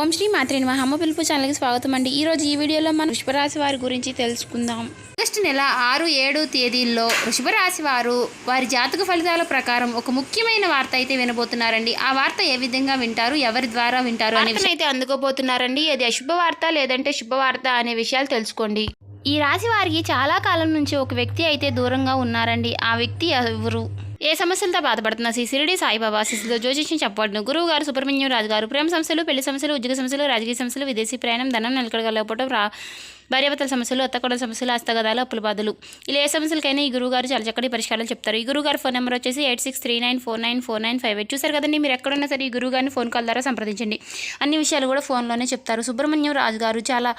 ఓం శ్రీ మాత్రే నమ. అమ్మ పిలుపు ఛానల్కి స్వాగతం అండి. ఈరోజు ఈ వీడియోలో మనం వృషభరాశి వారి గురించి తెలుసుకుందాం. ఆగస్టు నెల ఆరు ఏడు తేదీల్లో వృషభరాశి వారు వారి జాతక ఫలితాల ప్రకారం ఒక ముఖ్యమైన వార్త అయితే వినబోతున్నారండి. ఆ వార్త ఏ విధంగా వింటారు? ఎవరి ద్వారా వింటారు? అనే అయితే అందుకోబోతున్నారండి. అది అశుభ వార్త లేదంటే శుభవార్త అనే విషయాలు తెలుసుకోండి. ఈ రాశి వారికి చాలా కాలం నుంచి ఒక వ్యక్తి అయితే దూరంగా ఉన్నారండి. ఆ వ్యక్తి ఎవరు? ఏ సమస్యలతో బాధపడుతున్న శ్రీ సిరిడి సాయిబాబా శిశులో జ్యోతిష్యం చెప్పబడును గురువు గారు సుబ్రహ్మణ్యం రాజు గారు ప్రేమ సమస్యలు పెళ్ళి సమస్యలు ఉద్యోగ సమస్యలు రాజకీయ సమస్యలు విదేశీ ప్రయాణం ధనం నిలకడగలేకపోవడం రా భార్యాభర్తల సమస్యలు అత్తకోడల సమస్యలు హస్తగదాలు అప్పుల బాధలు. ఇలా ఏ సమస్యలకైనా ఈ గురువు గారు చాలా చక్కటి పరిష్కారాలు చెప్తారు. ఈ గురువు గారు ఫోన్ నెంబర్ వచ్చేసి eight six three nine four nine four nine five eight. చూసారు కదండి మీరు ఎక్కడున్నా సరే ఈ గురువు గారిని ఫోన్ కాల్ ద్వారా సంప్రదించండి. అన్ని విషయాలు కూడా ఫోన్లోనే చెప్తారు. సుబ్రహ్మణ్యం రాజు గారు చాలా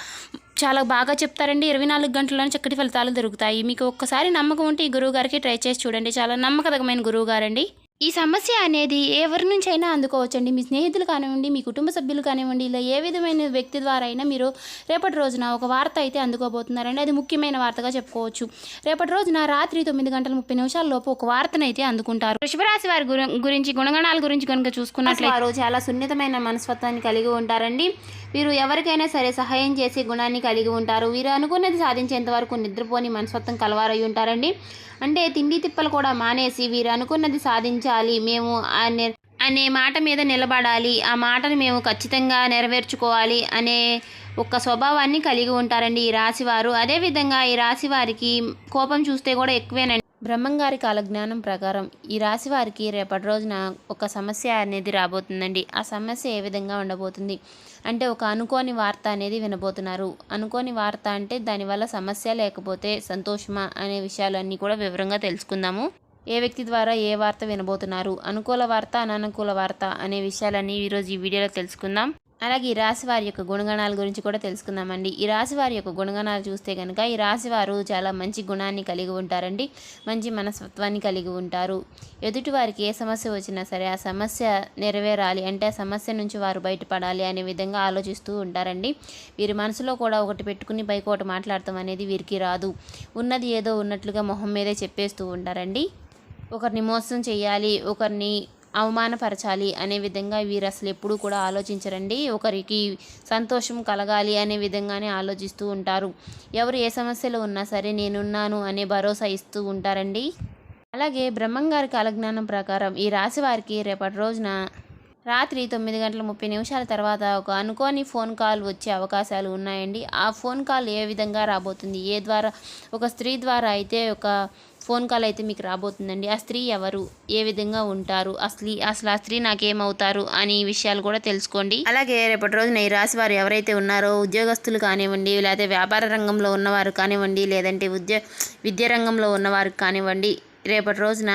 చాలా బాగా చెప్తారండి. ఇరవై నాలుగు గంటల్లోనే చక్కటి ఫలితాలు దొరుకుతాయి. మీకు ఒక్కసారి నమ్మకం ఉంటే ఈ గురువు గారికి ట్రై చేసి చూడండి. చాలా నమ్మకదగమైన గురువు గారండి. ఈ సమస్య అనేది ఎవరి నుంచి అయినా అందుకోవచ్చండి. మీ స్నేహితులు కానివ్వండి మీ కుటుంబ సభ్యులు కానివ్వండి ఇలా ఏ విధమైన వ్యక్తి ద్వారా అయినా మీరు రేపటి రోజున ఒక వార్త అయితే అందుకోబోతున్నారండి. అది ముఖ్యమైన వార్తగా చెప్పుకోవచ్చు. రేపటి రోజున రాత్రి తొమ్మిది గంటల ముప్పై నిమిషాల లోపు ఒక వార్తనైతే అందుకుంటారు. వృషభరాశి వారి గురించి గుణగణాల గురించి కనుక చూసుకున్నట్లయితే వారు చాలా సున్నితమైన మనస్తత్వాన్ని కలిగి ఉంటారండి. వీరు ఎవరికైనా సరే సహాయం చేసే గుణాన్ని కలిగి ఉంటారు. వీరు అనుకున్నది సాధించేంత వరకు నిద్రపోని మనస్తత్వం కలవారై ఉంటారండి. అంటే తిండి తిప్పలు కూడా మానేసి వీరు అనుకున్నది సాధించాలి. మేము అనే మాట మీద నిలబడాలి. ఆ మాటను మేము ఖచ్చితంగా నెరవేర్చుకోవాలి అనే ఒక స్వభావాన్ని కలిగి ఉంటారండి ఈ రాశి వారు అదేవిధంగా ఈ రాశి వారికి కోపం చూస్తే కూడా ఎక్కువేనండి. బ్రహ్మంగారి కాలజ్ఞానం ప్రకారం ఈ రాశి వారికి రేపటి రోజున ఒక సమస్య అనేది రాబోతుందండి. ఆ సమస్య ఏ విధంగా ఉండబోతుంది? అంటే ఒక అనుకోని వార్త అనేది వినబోతున్నారు. అనుకోని వార్త అంటే దానివల్ల సమస్య లేకపోతే సంతోషమా అనే విషయాలన్నీ కూడా వివరంగా తెలుసుకుందాము. ఏ వ్యక్తి ద్వారా ఏ వార్త వినబోతున్నారు? అనుకూల వార్త అననుకూల వార్త అనే విషయాలన్నీ ఈరోజు ఈ వీడియోలో తెలుసుకుందాం. అలాగే ఈ రాశి వారి యొక్క గుణగణాల గురించి కూడా తెలుసుకుందామండి. ఈ రాశి వారి యొక్క గుణగణాలు చూస్తే కనుక ఈ రాశి వారు చాలా మంచి గుణాన్ని కలిగి ఉంటారండి. మంచి మనస్తత్వాన్ని కలిగి ఉంటారు. ఎదుటి వారికి ఏ సమస్య వచ్చినా సరే ఆ సమస్య నెరవేరాలి. అంటే ఆ సమస్య నుంచి వారు బయటపడాలి అనే విధంగా ఆలోచిస్తూ ఉంటారండి. వీరి మనసులో కూడా ఒకటి పెట్టుకుని పైకి ఒకటి మాట్లాడటం అనేది వీరికి రాదు. ఉన్నది ఏదో ఉన్నట్లుగా మొహం మీదే చెప్పేస్తూ ఉంటారండి. ఒకరిని మోసం చేయాలి ఒకరిని అవమానపరచాలి అనే విధంగా వీరు అసలు ఎప్పుడూ కూడా ఆలోచించరండి. ఒకరికి సంతోషం కలగాలి అనే విధంగానే ఆలోచిస్తూ ఉంటారు. ఎవరు ఏ సమస్యలు ఉన్నా సరే నేనున్నాను అనే భరోసా ఇస్తూ ఉంటారండి. అలాగే బ్రహ్మంగారి కాలజ్ఞానం ప్రకారం ఈ రాశి వారికి రేపటి రోజున రాత్రి తొమ్మిది గంటల ముప్పై నిమిషాల తర్వాత ఒక అనుకోని ఫోన్ కాల్ వచ్చే అవకాశాలు ఉన్నాయండి. ఆ ఫోన్ కాల్ ఏ విధంగా రాబోతుంది? ఏ ద్వారా? ఒక స్త్రీ ద్వారా అయితే ఒక ఫోన్ కాల్ అయితే మీకు రాబోతుందండి. ఆ స్త్రీ ఎవరు? ఏ విధంగా ఉంటారు? అసలు అసలు ఆ స్త్రీ నాకేమవుతారు? అని విషయాలు కూడా తెలుసుకోండి. అలాగే రేపటి రోజున ఈ రాశి వారు ఎవరైతే ఉన్నారో ఉద్యోగస్తులు కానివ్వండి లేకపోతే వ్యాపార రంగంలో ఉన్నవారు కానివ్వండి లేదంటే ఉద్యో విద్యా రంగంలో ఉన్నవారు కానివ్వండి రేపటి రోజున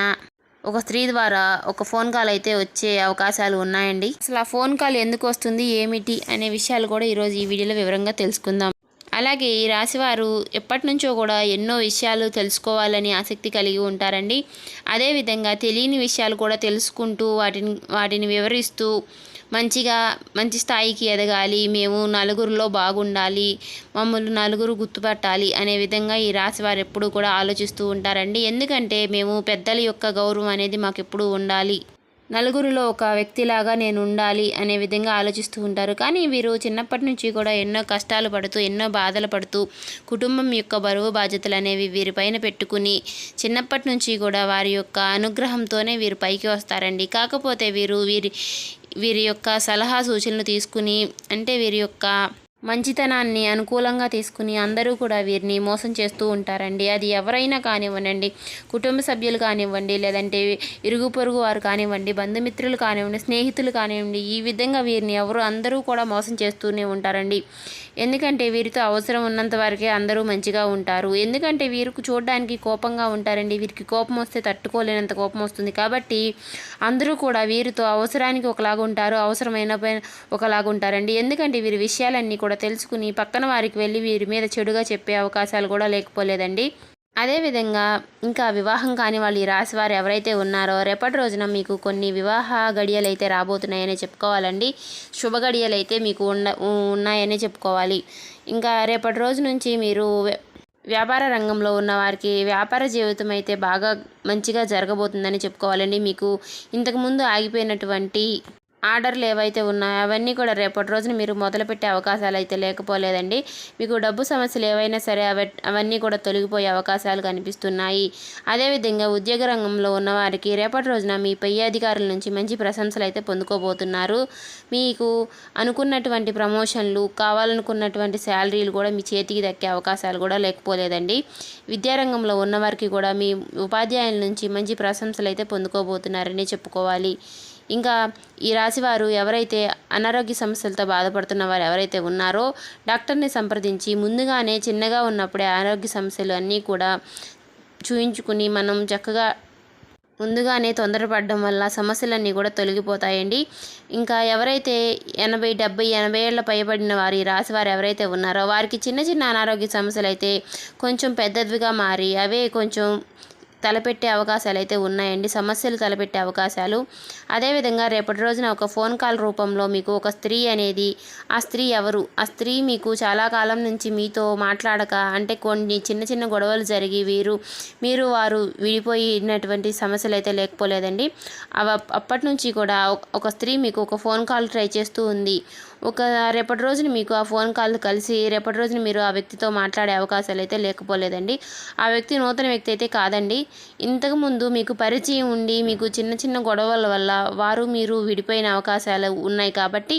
ఒక స్త్రీ ద్వారా ఒక ఫోన్ కాల్ అయితే వచ్చే అవకాశాలు ఉన్నాయండి. అసలు ఆ ఫోన్ కాల్ ఎందుకు వస్తుంది ఏమిటి అనే విషయాలు కూడా ఈరోజు ఈ వీడియోలో వివరంగా తెలుసుకుందాం. అలాగే ఈ రాశివారు ఎప్పటి నుంచో కూడా ఎన్నో విషయాలు తెలుసుకోవాలని ఆసక్తి కలిగి ఉంటారండి. అదేవిధంగా తెలియని విషయాలు కూడా తెలుసుకుంటూ వాటిని వాటిని వివరిస్తూ మంచిగా మంచి స్థాయికి ఎదగాలి మేము నలుగురిలో బాగుండాలి మమ్మల్ని నలుగురు గుర్తుపట్టాలి అనే విధంగా ఈ రాశి వారు ఎప్పుడూ కూడా ఆలోచిస్తూ ఉంటారండి. ఎందుకంటే మేము పెద్దల యొక్క గౌరవం అనేది మాకు ఎప్పుడూ ఉండాలి. నలుగురిలో ఒక వ్యక్తిలాగా నేను ఉండాలి అనే విధంగా ఆలోచిస్తూ ఉంటారు. కానీ వీరు చిన్నప్పటి నుంచి కూడా ఎన్నో కష్టాలు పడుతూ ఎన్నో బాధలు పడుతూ కుటుంబం యొక్క బరువు బాధ్యతలు అనేవి వీరిపైన పెట్టుకుని చిన్నప్పటి నుంచి కూడా వారి యొక్క అనుగ్రహంతోనే వీరు పైకి వస్తారండి. కాకపోతే వీరు వీరి వీరి యొక్క సలహా సూచనలు తీసుకుని అంటే వీరి యొక్క మంచితనాన్ని అనుకూలంగా తీసుకుని అందరూ కూడా వీరిని మోసం చేస్తూ ఉంటారండి. అది ఎవరైనా కానివ్వండి కుటుంబ సభ్యులు కానివ్వండి లేదంటే ఇరుగు పొరుగు వారు కానివ్వండి బంధుమిత్రులు కానివ్వండి స్నేహితులు కానివ్వండి ఈ విధంగా వీరిని ఎవరు అందరూ కూడా మోసం చేస్తూనే ఉంటారండి. ఎందుకంటే వీరితో అవసరం ఉన్నంత వరకే అందరూ మంచిగా ఉంటారు. ఎందుకంటే వీరికి చూడడానికి కోపంగా ఉంటారండి. వీరికి కోపం వస్తే తట్టుకోలేనంత కోపం వస్తుంది. కాబట్టి అందరూ కూడా వీరితో అవసరానికి ఒకలాగా ఉంటారు అవసరమైన పైన ఒకలాగా ఉంటారండి. ఎందుకంటే వీరి విషయాలన్నీ కూడా తెలుసుకుని పక్కన వారికి వెళ్ళి వీరి మీద చెడుగా చెప్పే అవకాశాలు కూడా లేకపోలేదండి. అదేవిధంగా ఇంకా వివాహం కాని వాళ్ళు ఈ రాశి వారు ఎవరైతే ఉన్నారో రేపటి రోజున మీకు కొన్ని వివాహ గడియలు అయితే రాబోతున్నాయని చెప్పుకోవాలండి. శుభ గడియలు అయితే మీకు ఉన్న ఉన్నాయని చెప్పుకోవాలి. ఇంకా రేపటి రోజు నుంచి మీరు వ్యాపార రంగంలో ఉన్న వారికి వ్యాపార జీవితం అయితే బాగా మంచిగా జరగబోతుందని చెప్పుకోవాలండి. మీకు ఇంతకుముందు ఆగిపోయినటువంటి ఆర్డర్లు ఏవైతే ఉన్నాయో అవన్నీ కూడా రేపటి రోజున మీరు మొదలుపెట్టే అవకాశాలు అయితే లేకపోలేదండి. మీకు డబ్బు సమస్యలు ఏవైనా సరే అవన్నీ కూడా తొలగిపోయే అవకాశాలు కనిపిస్తున్నాయి. అదేవిధంగా ఉద్యోగ రంగంలో ఉన్నవారికి రేపటి రోజున మీ పై అధికారుల నుంచి మంచి ప్రశంసలు అయితే పొందుకోబోతున్నారు. మీకు అనుకున్నటువంటి ప్రమోషన్లు కావాలనుకున్నటువంటి శాలరీలు కూడా మీ చేతికి దక్కే అవకాశాలు కూడా లేకపోలేదండి. విద్యారంగంలో ఉన్నవారికి కూడా మీ ఉపాధ్యాయుల నుంచి మంచి ప్రశంసలు అయితే పొందుకోబోతున్నారని చెప్పుకోవాలి. ఇంకా ఈ రాశివారు ఎవరైతే అనారోగ్య సమస్యలతో బాధపడుతున్న వారు ఎవరైతే ఉన్నారో డాక్టర్ని సంప్రదించి ముందుగానే చిన్నగా ఉన్నప్పుడే ఆరోగ్య సమస్యలు అన్నీ కూడా చూయించుకుని మనం చక్కగా ముందుగానే తొందరపడడం వల్ల సమస్యలన్నీ కూడా తొలగిపోతాయండి. ఇంకా ఎవరైతే ఎనభై డెబ్బై ఎనభై ఏళ్ళ పైబడిన వారి రాశి వారు ఎవరైతే ఉన్నారో వారికి చిన్న చిన్న అనారోగ్య సమస్యలు అయితే కొంచెం పెద్దదిగా మారి అవే కొంచెం తలపెట్టే అవకాశాలు అయితే ఉన్నాయండి. సమస్యలు తలపెట్టే అవకాశాలు. అదేవిధంగా రేపటి రోజున ఒక ఫోన్ కాల్ రూపంలో మీకు ఒక స్త్రీ అనేది ఆ స్త్రీ ఎవరు? ఆ స్త్రీ మీకు చాలా కాలం నుంచి మీతో మాట్లాడక అంటే కొన్ని చిన్న చిన్న గొడవలు జరిగి వీరు మీరు వారు విడిపోయినటువంటి సమస్యలు అయితే లేకపోలేదండి. అవ అప్పటి నుంచి కూడా ఒక స్త్రీ మీకు ఒక ఫోన్ కాల్ ట్రై చేస్తూ ఉంది. ఒక రేపటి రోజున మీకు ఆ ఫోన్ కాల్ కలిసి రేపటి రోజున మీరు ఆ వ్యక్తితో మాట్లాడే అవకాశాలు అయితే లేకపోలేదండి. ఆ వ్యక్తి నూతన వ్యక్తి అయితే కాదండి. ఇంతకుముందు మీకు పరిచయం ఉండి మీకు చిన్న చిన్న గొడవల వల్ల వారు మీరు విడిపోయిన అవకాశాలు ఉన్నాయి కాబట్టి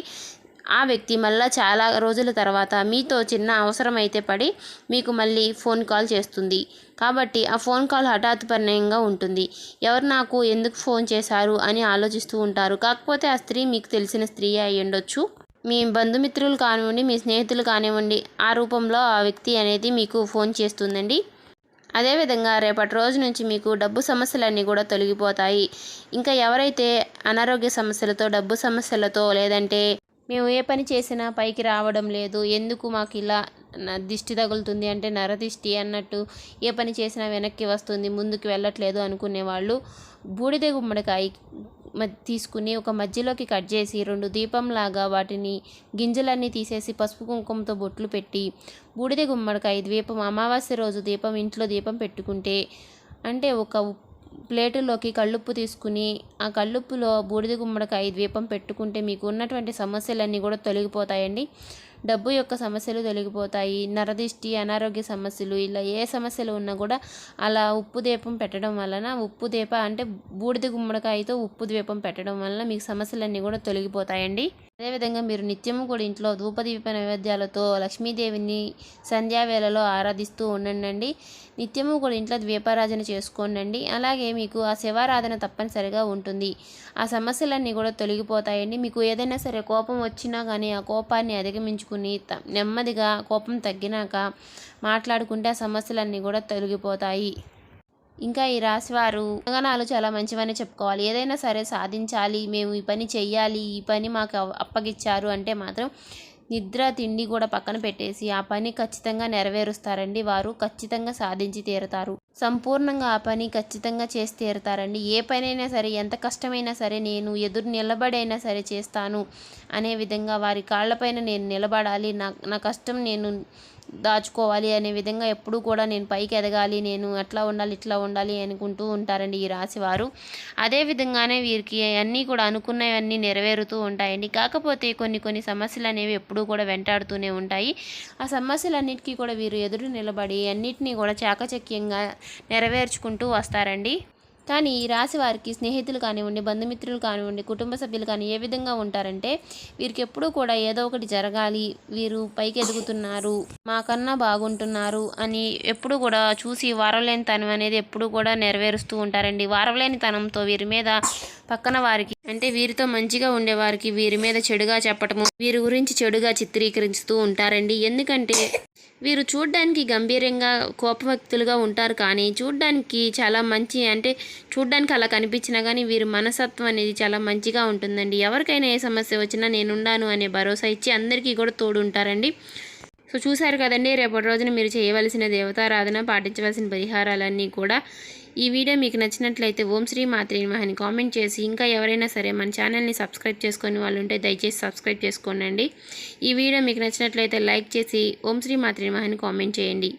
ఆ వ్యక్తి మళ్ళీ చాలా రోజుల తర్వాత మీతో చిన్న అవసరం అయితే పడి మీకు మళ్ళీ ఫోన్ కాల్ చేస్తుంది. కాబట్టి ఆ ఫోన్ కాల్ హఠాత్పర్యంగా ఉంటుంది. ఎవరు నాకు ఎందుకు ఫోన్ చేశారు అని ఆలోచిస్తూ ఉంటారు. కాకపోతే ఆ స్త్రీ మీకు తెలిసిన స్త్రీ అయి ఉండొచ్చు మీ బంధుమిత్రులు కానివ్వండి మీ స్నేహితులు కానివ్వండి ఆ రూపంలో ఆ వ్యక్తి అనేది మీకు ఫోన్ చేస్తుందండి. అదేవిధంగా రేపటి రోజు నుంచి మీకు డబ్బు సమస్యలన్నీ కూడా తొలగిపోతాయి. ఇంకా ఎవరైతే అనారోగ్య సమస్యలతో డబ్బు సమస్యలతో లేదంటే మేము ఏ పని చేసినా పైకి రావడం లేదు ఎందుకు మాకు ఇలా దిష్టి తగులుతుంది అంటే నరదిష్టి అన్నట్టు ఏ పని చేసినా వెనక్కి వస్తుంది ముందుకు వెళ్ళట్లేదు అనుకునే వాళ్ళు బూడిద గుమ్మడికాయ తీసుకుని ఒక మధ్యలోకి కట్ చేసి రెండు దీపంలాగా వాటిని గింజలన్నీ తీసేసి పసుపు కుంకుమతో బొట్లు పెట్టి బూడిద గుమ్మడికాయ దీపం అమావాస్య రోజు దీపం ఇంట్లో దీపం పెట్టుకుంటే అంటే ఒక ప్లేటులోకి కళ్ళుప్పు తీసుకుని ఆ కళ్ళుప్పులో బూడిద గుమ్మడికాయ దీపం పెట్టుకుంటే మీకు ఉన్నటువంటి సమస్యలన్నీ కూడా తొలగిపోతాయండి. డబ్బు యొక్క సమస్యలు తొలగిపోతాయి నరదిష్టి అనారోగ్య సమస్యలు ఇలా ఏ సమస్యలు ఉన్నా కూడా అలా ఉప్పు దీపం పెట్టడం వలన ఉప్పు దీప అంటే బూడిద గుమ్మడికాయతో ఉప్పు దీపం పెట్టడం వలన మీకు సమస్యలన్నీ కూడా తొలగిపోతాయండి. అదేవిధంగా మీరు నిత్యము కూడా ఇంట్లో ధూపదీప నైవేద్యాలతో లక్ష్మీదేవిని సంధ్యావేళలో ఆరాధిస్తూ ఉండండి. నిత్యము కూడా ఇంట్లో ద్వీపారాధన చేసుకోండి అలాగే మీకు ఆ శివారాధన తప్పనిసరిగా ఉంటుంది. ఆ సమస్యలన్నీ కూడా తొలగిపోతాయండి. మీకు ఏదైనా సరే కోపం వచ్చినా కానీ ఆ కోపాన్ని అధిగమించుకుని నెమ్మదిగా కోపం తగ్గినాక మాట్లాడుకుంటే ఆ సమస్యలన్నీ కూడా తొలగిపోతాయి. ఇంకా ఈ రాశివారు తెలంగాణలో చాలా మంచివని చెప్పుకోవాలి. ఏదైనా సరే సాధించాలి మేము ఈ పని చెయ్యాలి ఈ పని మాకు అప్పగిచ్చారు అంటే మాత్రం నిద్ర తిండి కూడా పక్కన పెట్టేసి ఆ పని ఖచ్చితంగా నెరవేరుస్తారండి. వారు ఖచ్చితంగా సాధించి తీరుతారు. సంపూర్ణంగా ఆ పని ఖచ్చితంగా చేసి తీరుతారండి. ఏ పనైనా సరే ఎంత కష్టమైనా సరే నేను ఎదురు నిలబడైనా సరే చేస్తాను అనే విధంగా వారి కాళ్ళపైన నేను నిలబడాలి. నా నా కష్టం నేను దాచుకోవాలి అనే విధంగా ఎప్పుడూ కూడా నేను పైకి ఎదగాలి నేను అట్లా ఉండాలి ఇట్లా ఉండాలి అనుకుంటూ ఉంటారండి ఈ రాశి వారు అదే విధంగానే వీరికి అన్నీ కూడా అనుకున్నవన్నీ నెరవేరుతూ ఉంటాయండి. కాకపోతే కొన్ని కొన్ని సమస్యలు అనేవి ఎప్పుడూ కూడా వెంటాడుతూనే ఉంటాయి. ఆ సమస్యలన్నిటికీ కూడా వీరు ఎదురు నిలబడి అన్నిటినీ కూడా చాకచక్యంగా నెరవేర్చుకుంటూ వస్తారండి. కానీ ఈ రాశి వారికి స్నేహితులు కానివ్వండి బంధుమిత్రులు కానివ్వండి కుటుంబ సభ్యులు కానీ ఏ విధంగా ఉంటారంటే వీరికి ఎప్పుడూ కూడా ఏదో ఒకటి జరగాలి. వీరు పైకి ఎదుగుతున్నారు మాకన్నా బాగుంటున్నారు అని ఎప్పుడు కూడా చూసి వారలేని తనం అనేది ఎప్పుడు కూడా నెరవేరుస్తూ ఉంటారండి. వారలేని తనంతో వీరి మీద పక్కన వారికి అంటే వీరితో మంచిగా ఉండేవారికి వీరి మీద చెడుగా చెప్పటము వీరి గురించి చెడుగా చిత్రీకరిస్తూ ఉంటారండి. ఎందుకంటే వీరు చూడ్డానికి గంభీరంగా కోపవ్యక్తులుగా ఉంటారు కానీ చూడ్డానికి చాలా మంచి అంటే చూడ్డానికి అలా కనిపించినా కానీ వీరి మనసత్వం అనేది చాలా మంచిగా ఉంటుందండి. ఎవరికైనా ఏ సమస్య వచ్చినా నేనుండాను అనే భరోసా ఇచ్చి అందరికీ కూడా తోడు ఉంటారండి సో చూశారు కదండి రేపటి రోజున మీరు చేయవలసిన దేవతారాధన పాటించవలసిన పరిహారాలన్నీ కూడా ఈ వీడియో మీకు నచ్చినట్లయితే ఓం శ్రీ మాత్రి అని కామెంట్ చేసి ఇంకా ఎవరైనా సరే మన ఛానల్ని సబ్స్క్రైబ్ చేసుకొని వాళ్ళు ఉంటే దయచేసి సబ్స్క్రైబ్ చేసుకోండి ఈ వీడియో మీకు నచ్చినట్లయితే లైక్ చేసి ఓం శ్రీ మాత్రి అని కామెంట్ చేయండి.